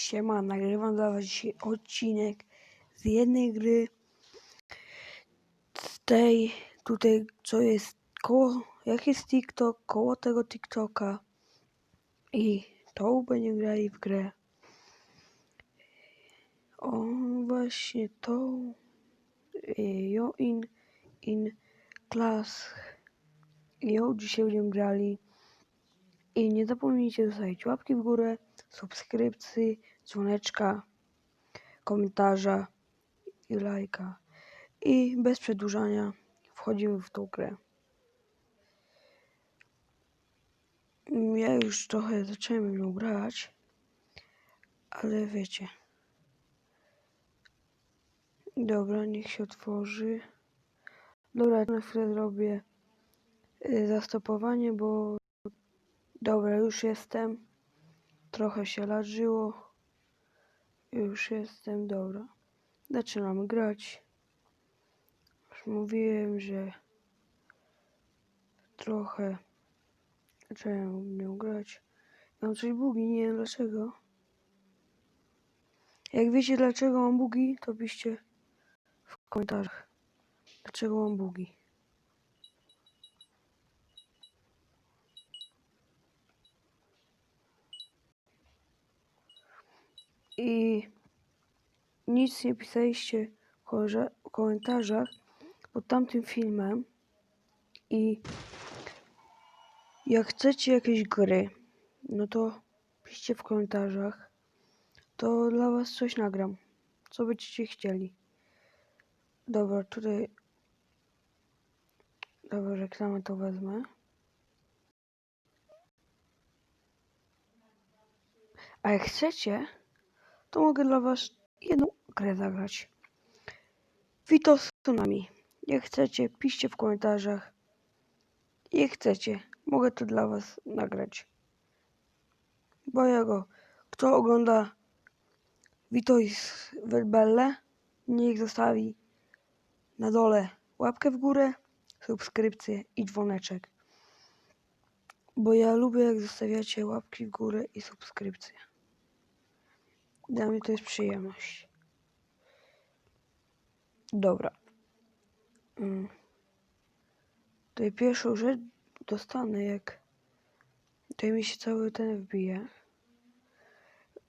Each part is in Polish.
Siema, nagrywam dla was dzisiaj odcinek z jednej gry. Z tej tutaj, co jest koło, jak jest TikTok, koło tego TikToka. I to będziemy grali w grę. O, właśnie to. Jo in, in class. Jo, dzisiaj będziemy grali. I nie zapomnijcie zostawić łapki w górę, subskrypcji, dzwoneczka, komentarza i lajka. I bez przedłużania wchodzimy w tą grę. Ja już trochę zacząłem ją grać, ale wiecie. Dobra, niech się otworzy. Dobra, na chwilę zrobię y, zastopowanie, bo Dobra, już jestem. Trochę się lażyło. Już jestem, dobra. Zaczynamy grać. Już mówiłem, że trochę zacząłem nią grać. Ja Mam coś bugi, nie wiem dlaczego. Jak wiecie dlaczego mam bugi, to piszcie w komentarzach. Dlaczego mam bugi. I nic nie pisaliście w komentarzach pod tamtym filmem i jak chcecie jakieś gry, no to piszcie w komentarzach, to dla was coś nagram, co będziecie chcieli. Dobra, tutaj dobra, reklamę to wezmę. A jak chcecie, to mogę dla was jedną grę zagrać. Vito Tsunami. Jak chcecie, piszcie w komentarzach. Jak chcecie, mogę to dla was nagrać. Bo go, kto ogląda Vitois Verbelle, niech zostawi na dole łapkę w górę, subskrypcję i dzwoneczek. Bo ja lubię jak zostawiacie łapki w górę i subskrypcję. Dla mnie to jest przyjemność. Dobra. Mm. Tutaj pierwszą rzecz dostanę, jak tutaj mi się cały ten wbije.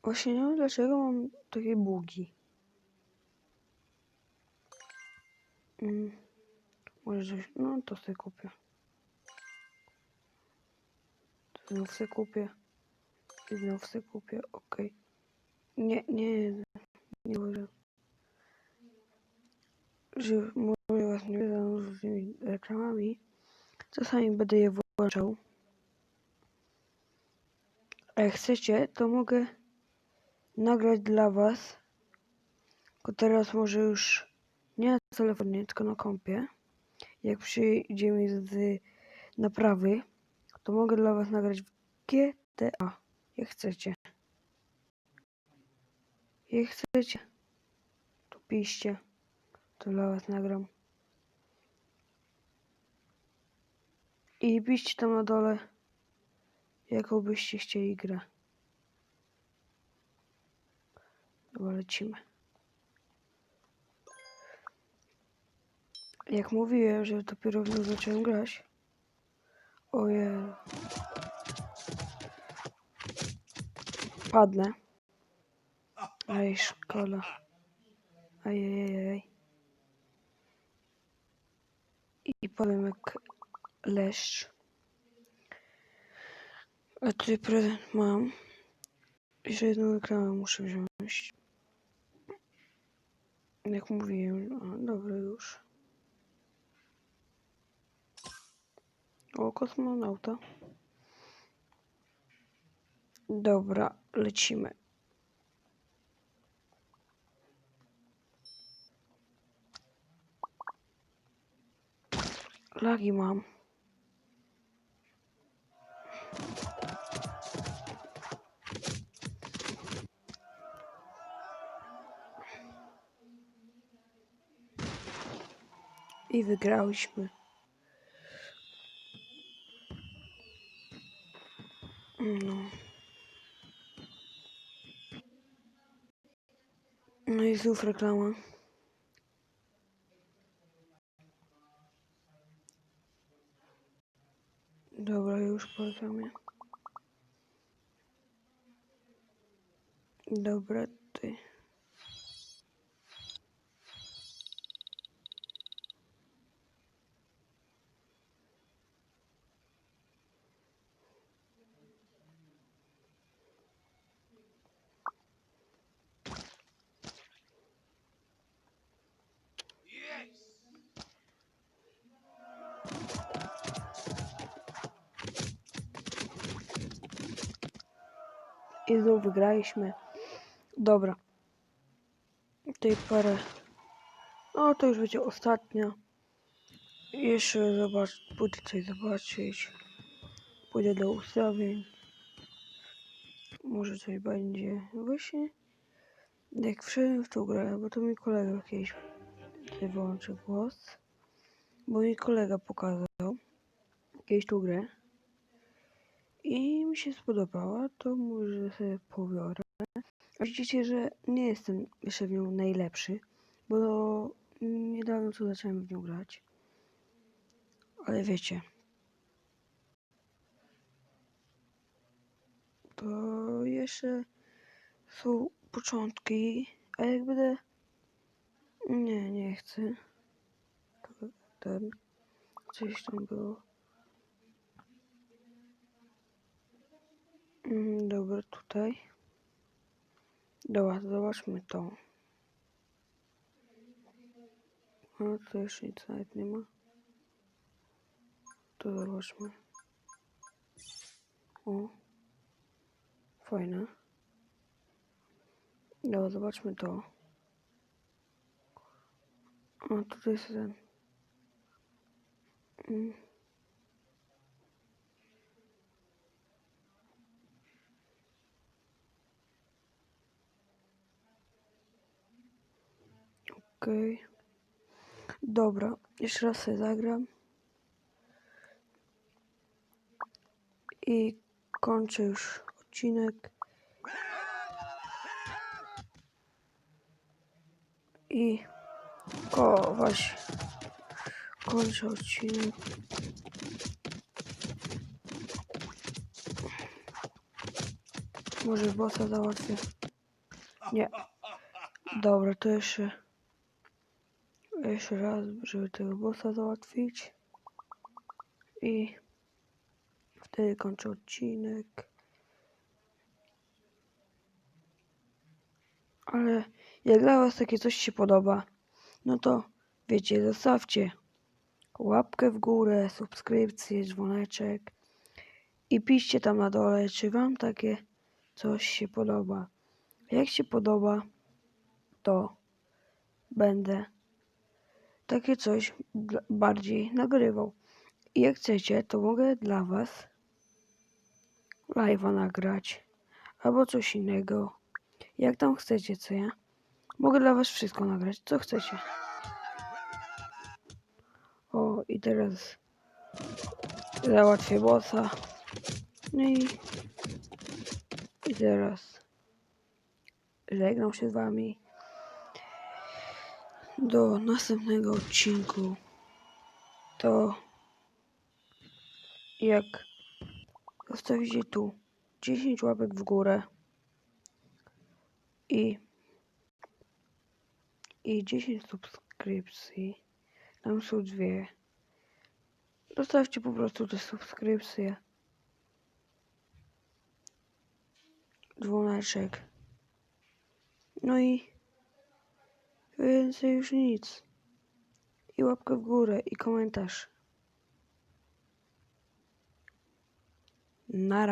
Właśnie nie wiem dlaczego mam takie bugi. Mm. Może coś, no to sobie kupię. Znów sobie kupię. I znów sobie kupię, okej. Nie, nie, nie może. Że może was nie wiedzą z tymi reklamami. Czasami będę je włączał. A jak chcecie, to mogę nagrać dla was. Tylko teraz może już nie na telefonie, tylko na kompie. Jak przyjdzie mi z naprawy, to mogę dla was nagrać w GTA. Jak chcecie. Jak chcecie, to piszcie. To dla was nagram. I piszcie tam na dole, jaką byście chcieli grę. Dobra, lecimy. Jak mówiłem, że dopiero w nią zacząłem grać. Ojej. Padnę. Aj, szkoda. Ajajajaj. I powiem jak leszcz. A tutaj prezent mam. Jeszcze jedną reklamę muszę wziąć. Jak mówiłem. A, dobra już. O, kosmonauta. Dobra, lecimy. Lagi mam. I wygrałyśmy. No. No i znów reklama. Dobra, już po reklamie. Dobra, ty. I znów wygraliśmy. Dobra. Tutaj parę. No to już będzie ostatnia. Jeszcze zobacz, pójdę coś zobaczyć. Pójdę do ustawień. Może coś będzie. Właśnie jak wszedłem w tą grę, bo to mi kolega kiedyś wyłączył głos. Bo mi kolega pokazał kiedyś tą grę. I mi się spodobała, to może sobie pobiorę. Widzicie, że nie jestem jeszcze w nią najlepszy, bo niedawno co zacząłem w nią grać. Ale wiecie, to jeszcze są początki, a jak będę... Nie, nie chcę. Ten... Coś tam było. Dobra, tutaj. Dobra, zobaczmy to. A to jeszcze nic nawet nie ma. To zobaczmy. O. Fajne. Dobra, zobaczmy to. A tutaj jest ten. Mm. Okej. Dobra, jeszcze raz sobie zagram. I kończę już odcinek. I ko właśnie kończę odcinek. Może bossa załatwię. Nie. Dobra, to jeszcze jeszcze raz, żeby tego bossa załatwić. I wtedy kończę odcinek. Ale jak dla was takie coś się podoba, no to wiecie, zostawcie łapkę w górę, subskrypcję, dzwoneczek i piszcie tam na dole, czy wam takie coś się podoba. Jak się podoba, to będę takie coś bardziej nagrywał. I jak chcecie, to mogę dla was live'a nagrać albo coś innego. Jak tam chcecie, co ja? Mogę dla was wszystko nagrać, co chcecie. O, i teraz załatwię bossa. No i, i teraz żegnam się z wami do następnego odcinku. To jak zostawicie tu 10 łapek w górę i i 10 subskrypcji. Tam są dwie. Zostawcie po prostu te subskrypcje. Dzwoneczek. No i więcej już nic. I łapkę w górę i komentarz. Na